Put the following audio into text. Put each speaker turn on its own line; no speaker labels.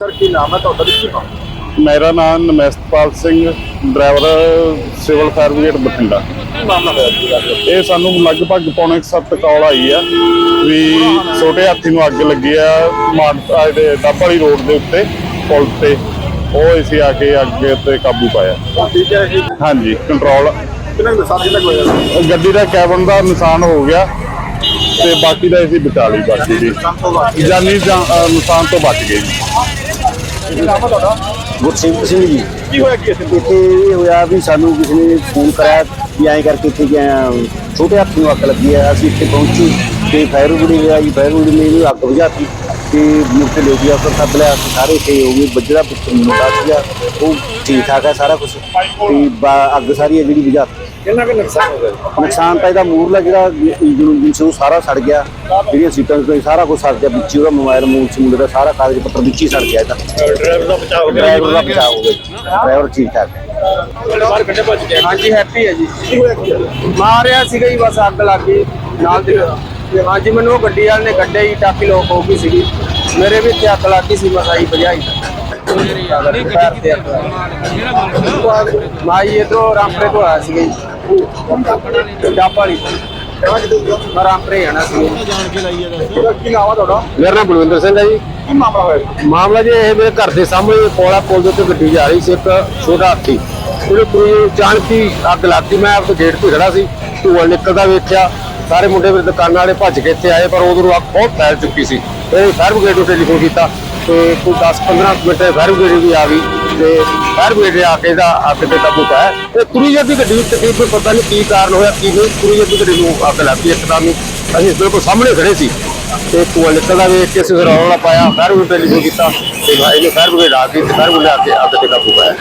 Sir ਕੀ ਨਾਮ ਹੈ ਤੁਹਾਡਾ? ਤੇ ਕੀ ਨਾਮ?
ਮੇਰਾ ਨਾਮ Namastpal Singh driver civil fire brigade Bathinda.
ਕੀ ਮਾਮਲਾ ਹੋਇਆ ਜੀ? ਅੱਜ?
ਇਹ ਸਾਨੂੰ ਲਗਭਗ ਪੌਣੇ 7 ਕਾਲ ਆਈ ਆ ਵੀ ਛੋਟੇ ਹਾਥੀ ਨੂੰ ਅੱਗ ਲੱਗੀ ਆ ਮਾਨਸਾ ਦੇ ਡੱਬ ਵਾਲੀ ਰੋਡ ਦੇ ਉੱਤੇ ਪੁਲ ਤੇ। ਉਹ ਅਸੀਂ ਆ ਕੇ ਅੱਗ ਤੇ ਕਾਬੂ ਪਾਇਆ।
ਹੁਣ ਠੀਕ ਹੈ ਜੀ
ਹਾਂਜੀ ਕੰਟਰੋਲ
ਕਿੰਨਾ ਕੁ ਨੁਕਸਾਨ ਕਿੰਨਾ ਕੁ ਹੋਇਆ?
ਗੱਡੀ ਦਾ ਕੈਬਨ ਦਾ ਨੁਕਸਾਨ ਹੋ ਗਿਆ ਤੇ ਬਾਕੀ ਦਾ ਅਸੀਂ ਬਚਾ ਲਈ ਬਾਕੀ ਦੀ। ਜਾਨੀ ਜਾਂ- ਅ, ਨੁਕਸਾਨ ਤੋਂ ਬਚ ਗਏ ਜੀ।
ਕੀ ਨਾਮ ਹੈ ਤੁਹਾਡਾ?
ਗੁਰਸੇਵਕ ਸਿੰਘ ਜੀ।
ਕੀ ਹੋਇਆ ਕੀ ਇੱਥੇ?
ਇੱਥੇ ਇਹ ਹੋਇਆ ਵੀ ਸਾਨੂੰ ਕਿਸੇ ਨੇ ਫੋਨ ਕਰਾਇਆ ਵੀ ਐਂ ਕਰਕੇ ਇੱਥੇ ਗਏ ਆ ਛੋਟੇ ਹੱਥ ਨੂੰ ਅੱਗ ਲੱਗੀ ਆ। ਅਸੀਂ ਇੱਥੇ ਪਹੁੰਚੇ ਤੇ ਫਾਇਰ ਬ੍ਰਿਗੇਡ ਆਈ ਫਾਇਰ ਬ੍ਰਿਗੇਡ ਨੇ ਇਹਨੂੰ ਅੱਗ ਬੁਝਾਤੀ ਤੇ ਮੁਕਤ ਲੈ ਗਿਆ ਫਿਰ ਸੱਦ ਲਿਆ। ਸਾਰੇ ਇੱਥੇ ਹੋ ਗਏ ਬੱਜਰਾ ਪੁੱਤ ਮੁੰਡਾ ਸੀਗਾ ਉਹ ਠੀਕ ਠਾਕ ਹੈ ਸਾਰਾ ਕੁਝ ਤੇ ਬਾ- ਅੱਗ ਸਾਰੀ ਹੈ ਜਿਹੜੀ ਬੁਝਾਤੀ।
ਕਿੰਨਾ ਕੁ ਨੁਕਸਾਨ ਹੋ ਗਿਆ?
ਨੁਕਸਾਨ ਤਾਂ ਇਹਦਾ ਮੂਰਲਾ ਜਿਹੜਾ ਇੰਜਨ ਇੰਜਨ ਸੀ ਉਹ ਸਾਰਾ ਸੜ ਗਿਆ। ਜਿਹੜੀਆਂ ਸੀਟਾਂ ਸੀ ਸਾਰਾ ਕੁਝ ਸੜ ਗਿਆ। ਵਿੱਚ ਉਹਦਾ ਮੋਬਾਈਲ ਮੂਲ ਸੀ ਮੁੰਡੇ ਦਾ ਸਾਰਾ ਕਾਗਜ਼ ਪੱਤਰ ਵਿੱਚ ਹੀ ਸੜ ਗਿਆ ਇਹਦਾ।
ਡਰਾਈਵਰ ਦਾ ਬਚਾਅ ਹੋ
ਡਰਾਈਵਰ ਦਾ ਬਚਾਅ ਹੋ ਗਿਆ। ਡਰਾਈਵਰ ਠੀਕ ਠਾਕ ਹੈ।
ਬਾਹਰ ਕੱਢੇ ਭੱਜ ਗਿਆ?
ਹਾਂਜੀ ਹੈਪੀ ਹੈ ਜੀ? ਮਾਰਿਆ ਸੀਗਾ ਜੀ ਬਸ ਅੱਗ ਲੱਗ ਗਈ। ਨਾਲ ਦੀ ਹਾਂਜੀ ਮੈਨੂੰ ਉਹ ਗੱਡੀ ਵਾਲੇ ਨੇ ਕੱਢਿਆ ਜੀ ਟਾਕੀ ਲੋਕ ਹੋ ਗਈ ਸੀਗੀ। ਮੇਰੇ ਵੀ ਇੱਥੇ ਅੱਗ ਲੱਗ ਗਈ ਸੀ ਮਸਾਈ ਭਜਾਈ ਮਾਈ ਇਧਰੋਂ ਰਾਮਪਰੇ ਤੋਂ ਆਇਆ ਸੀਗਾ ਜੀ। ਮੈਂ ਰਾਮਪਰੇ ਆਣਾ ਸੀ
ਕੀ ਨਾਮ ਹੈ ਤੁਹਾਡਾ?
ਮੇਰਾ ਨਾਮ ਬਲਵਿੰਦਰ ਸਿੰਘ ਹੈ ਜੀ।
ਕੀ ਮਾਮਲਾ ਹੋਇਆ?
ਮਾਮਲਾ ਜੀ ਇਹ ਮੇਰੇ ਘਰ ਦੇ ਸਾਹਮਣੇ ਪੋਲਾ ਪੁਲ ਦੇ ਉੱਤੇ ਗੱਡੀ ਜਾ ਰਹੀ ਸੀ ਇੱਕ ਛੋਟਾ ਹਾਥੀ। ਉਹਨੇ ਕੋਈ ਅਚਾਨਕ ਅੱਗ ਲੱਗੀ ਮੈਂ ਆਪਣੇ ਗੇਟ ਤੇ ਖੜਾ ਸੀ ਧੂਆ ਨਿਕਲਦਾ ਵੇਖਿਆ। ਸਾਰੇ ਮੁੰਡੇ ਮੇਰੇ ਦੁਕਾਨਾਂ ਵਾਲੇ ਭੱਜ ਕੇ ਇੱਥੇ ਆਏ ਪਰ ਉਦੋਂ ਅੱਗ ਬਹੁਤ ਫੈਲ ਚੁੱਕੀ ਸੀ। ਇਹ ਫਾਇਰ ਬ੍ਰਿਗੇਡ ਨੂੰ ਟੈਲੀਫੋਨ ਕੀਤਾ। ਤੇ ਕੋਈ 10-15 ਮਿੰਟ ਫਾਇਰ ਬ੍ਰਿਗੇਡ ਵੀ ਆ ਗਈ ਤੇ ਫਾਇਰ ਬ੍ਰਿਗੇਡ ਆ ਕੇ ਦਾ ਅੱਗ ਤੇ ਕਾਬੂ ਪਾਇਆ। ਇਹ ਤੁਰੀ ਜਾਂਦੀ ਗੱਡੀ ਵਿੱਚ ਤਕਰੀਬਨ ਪਤਾ ਨਹੀਂ ਕੀ ਕਾਰਨ ਹੋਇਆ, ਕੀ ਨਹੀਂ, ਤੁਰੀ ਜਾਂਦੀ ਗੱਡੀ ਨੂੰ ਅੱਗ ਲੱਗੀ ਇੱਕਦਮ ਹੀ। ਅਸੀਂ ਬਿਲਕੁਲ ਸਾਹਮਣੇ ਖੜੇ ਸੀ ਤੇ ਧੂਆ ਨਿਕਲਦਾ ਵੇਖ ਕੇ ਅਸੀਂ ਰੌਲਾ ਪਾਇਆ ਫਾਇਰ ਬ੍ਰਿਗੇਡ ਟੈਲੀਫੋਨ ਕੀਤਾ ਤੇ ਭਾਈ ਨੇ ਫਾਇਰ ਬ੍ਰਿਗੇਡ ਆ ਗਈ ਤੇ ਫਾਇਰ ਬ੍ਰਿਗੇਡ ਆ ਕੇ ਅੱਗ ਤੇ ਕਾਬੂ ਪਾਇਆ।